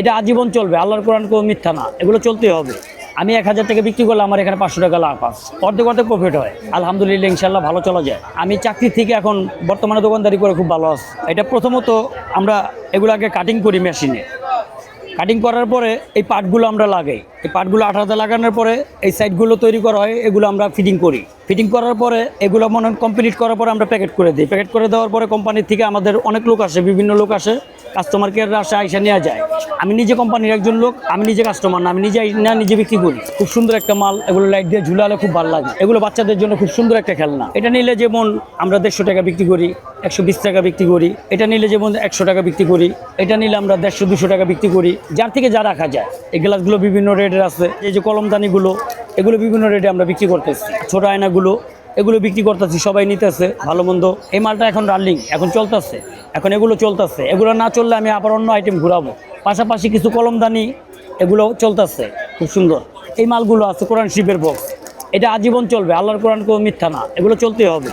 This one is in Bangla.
এটা আজীবন চলবে, আল্লাহর কোরআন কোনো মিথ্যা না, এগুলো চলতেই হবে। আমি এক হাজার টাকা বিক্রি করলে আমার এখানে পাঁচশো টাকা লাভ পাস অর্ধেক অর্ধেক প্রফিট হয়। আলহামদুলিল্লাহ ইনশাল্লাহ ভালো চলা যায়। আমি চাকরি থেকে এখন বর্তমানে দোকানদারি করে খুব ভালো আছে। এটা প্রথমত আমরা এগুলো আগে কাটিং করি মেশিনে কাটিং করার পরে এই পার্টগুলো আমরা লাগাই। এই পার্টগুলো আঠাতে লাগানোর পরে এই সাইডগুলো তৈরি করা হয়, এগুলো আমরা ফিটিং করি। ফিটিং করার পরে এগুলো মনে কমপ্লিট করার পরে আমরা প্যাকেট করে দিই। প্যাকেট করে দেওয়ার পরে কোম্পানির থেকে আমাদের অনেক লোক আসে, বিভিন্ন লোক আসে। কাস্টমার কেয়ার আসে, আইসা নেওয়া যায়। আমি নিজে কোম্পানির একজন লোক, আমি নিজে কাস্টমার না, আমি নিজে না, নিজে বিক্রি করি। খুব সুন্দর একটা মাল, এগুলো লাইট দিয়ে ঝুলালে খুব ভালো লাগে। এগুলো বাচ্চাদের জন্য খুব সুন্দর একটা খেলনা। এটা নিলে যেমন আমরা দেড়শো টাকা বিক্রি করি, একশো বিশ টাকা বিক্রি করি, এটা নিলে যেমন একশো টাকা বিক্রি করি, এটা নিলে আমরা দেড়শো দুশো টাকা বিক্রি করি। যার থেকে যা রাখা যায়। এই গ্লাসগুলো বিভিন্ন রেটের আছে। এই যে কলমদানিগুলো, এগুলো বিভিন্ন রেটে আমরা বিক্রি করতেছি। ছোট আয়নাগুলো এগুলো বিক্রি করতেছি, সবাই নিতেছে, ভালো মন্দ। এই মালটা এখন রানিং, এখন চলতেছে, এখন এগুলো চলতেছে। এগুলো না চললে আমি আবার অন্য আইটেম ঘুরাবো। পাশাপাশি কিছু কলমদানি, এগুলো চলতেছে, খুব সুন্দর। এই মালগুলো আছে কোরআন শিবের বক্স এটা আজীবন চলবে, আল্লাহর কোরআন কোনো মিথ্যা না, এগুলো চলতেই হবে।